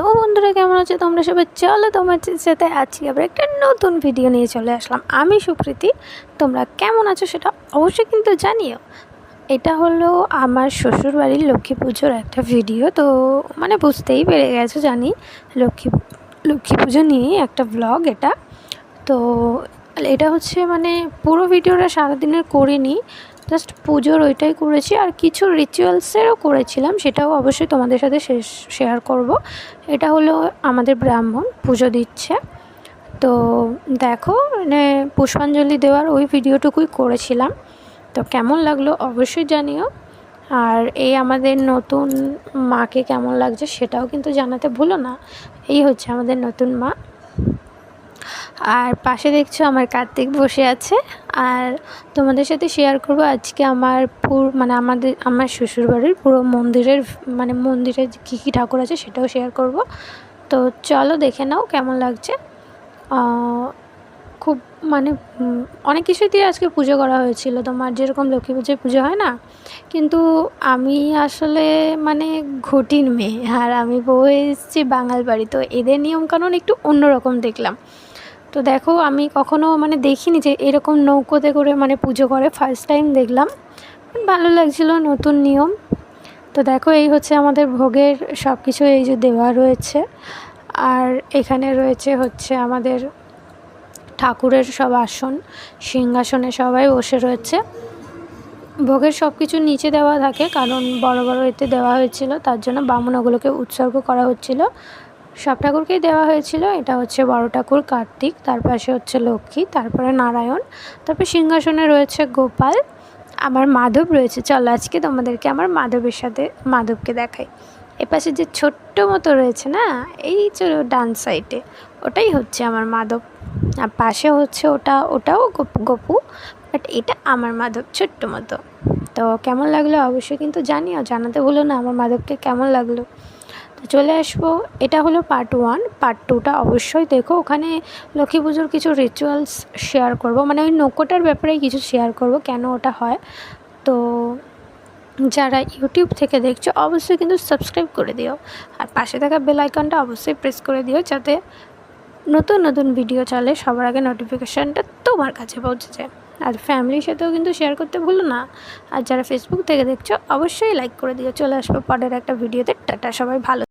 Hello বন্ধুরা, কেমন আছো তোমরা সবাই? চলো তোমার সাথে আজকে আবার একটা নতুন ভিডিও নিয়ে চলে আসলাম। আমি সুপ্রীতি, তোমরা কেমন আছো সেটা অবশ্যই কিন্তু জানিও। এটা হলো আমার শ্বশুরবাড়ির লক্ষ্মী পুজোর একটা ভিডিও তো মানে বুঝতেই পেরে গেছো জানি, লক্ষ্মী লক্ষ্মী পুজো নিয়েই একটা ব্লগ এটা। তো এটা হচ্ছে মানে পুরো ভিডিওটা সারাদিনের করিনি। জাস্ট পুজোর ওইটাই করেছি আর কিছু রিচুয়ালসেরও করেছিলাম, সেটাও অবশ্যই তোমাদের সাথে শেয়ার করব। এটা হলো আমাদের ব্রাহ্মণ পুজো দিচ্ছে। তো দেখো মানে পুষ্পাঞ্জলি দেওয়ার ওই ভিডিওটুকুই করেছিলাম। তো কেমন লাগল অবশ্যই জানিও। আর এই আমাদের নতুন মাকে কেমন লাগছে সেটাও কিন্তু জানাতে ভুলো না। এই হচ্ছে আমাদের নতুন মা। আর পাশে দেখছ আমার কার্তিক বসে আছে, আর তোমাদের সাথে শেয়ার করব আজকে আমার পুর মানে আমাদের, আমার শ্বশুরবাড়ির পুরো মন্দিরের মানে মন্দিরে কী কী ঠাকুর আছে সেটাও শেয়ার করব। তো চলো দেখে নাও কেমন লাগছে। খুব মানে অনেক কিছুই দিয়ে আজকে পুজো করা হয়েছিল। তোমার যেরকম লক্ষ্মী পুজোয় পুজো হয় না, কিন্তু আমি আসলে মানে ঘটির মেয়ে, আর আমি বউ এসেছি বাঙাল বাড়ি তো এদের নিয়মকানুন একটু অন্যরকম দেখলাম। তো দেখো, আমি কখনো মানে দেখিনি যে এরকম নৌকোতে করে মানে পুজো করে। ফার্স্ট টাইম দেখলাম। ভালো লাগছিল, নতুন নিয়ম। তো দেখো, এই হচ্ছে আমাদের ভোগের সব কিছু এই যে দেওয়া রয়েছে। আর এখানে রয়েছে হচ্ছে আমাদের ঠাকুরের সব আসন, সিংহাসনে সবাই বসে রয়েছে। ভোগের সব কিছু নিচে দেওয়া থাকে, কারণ বড় বড় এতে দেওয়া হয়েছিল, তার জন্য বামুন ওগুলোকে উৎসর্গ করা হচ্ছিল। সব ঠাকুরকেই দেওয়া হয়েছিল। এটা হচ্ছে বড় ঠাকুর কার্তিক, তার পাশে হচ্ছে লক্ষ্মী, তারপরে নারায়ণ, তারপর সিংহাসনে রয়েছে গোপাল। আমার মাধব রয়েছে। চলো আজকে তোমাদেরকে আমার মাধবের সাথে মাধবকে দেখাই। এপাশে যে ছোট্ট মতো রয়েছে না, এই চলো ডান সাইডে, ওটাই হচ্ছে আমার মাধব। আর পাশে হচ্ছে ওটা, ওটাও গপু, বাট এটা আমার মাধব ছোট্ট মতো। তো কেমন লাগল? অবশ্যই কিন্তু জানিও। জানাতে ভুলো না আমার মাধবকে কেমন লাগল? চলে আসব। এটা হলো পার্ট ওয়ান পার্ট টুটা অবশ্যই দেখো। ওখানে লক্ষ্মী পুজোর কিছু রিচুয়ালস শেয়ার করব। মানে ওই নৌকোটার ব্যাপারেই কিছু শেয়ার করব, কেন ওটা হয়। তো যারা ইউটিউব থেকে দেখছ, অবশ্যই কিন্তু সাবস্ক্রাইব করে দিও। আর পাশে থাকা বেল আইকনটা অবশ্যই প্রেস করে দিও, যাতে নতুন নতুন ভিডিও চলে, সবার আগে নোটিফিকেশানটা তোমার কাছে পৌঁছে যায়। আর ফ্যামিলির সাথেও কিন্তু শেয়ার করতে ভুলো না। আর যারা ফেসবুক থেকে দেখছ, অবশ্যই লাইক করে দিও। চলে আসব পরের একটা ভিডিওতে টাটা, সবাই ভালো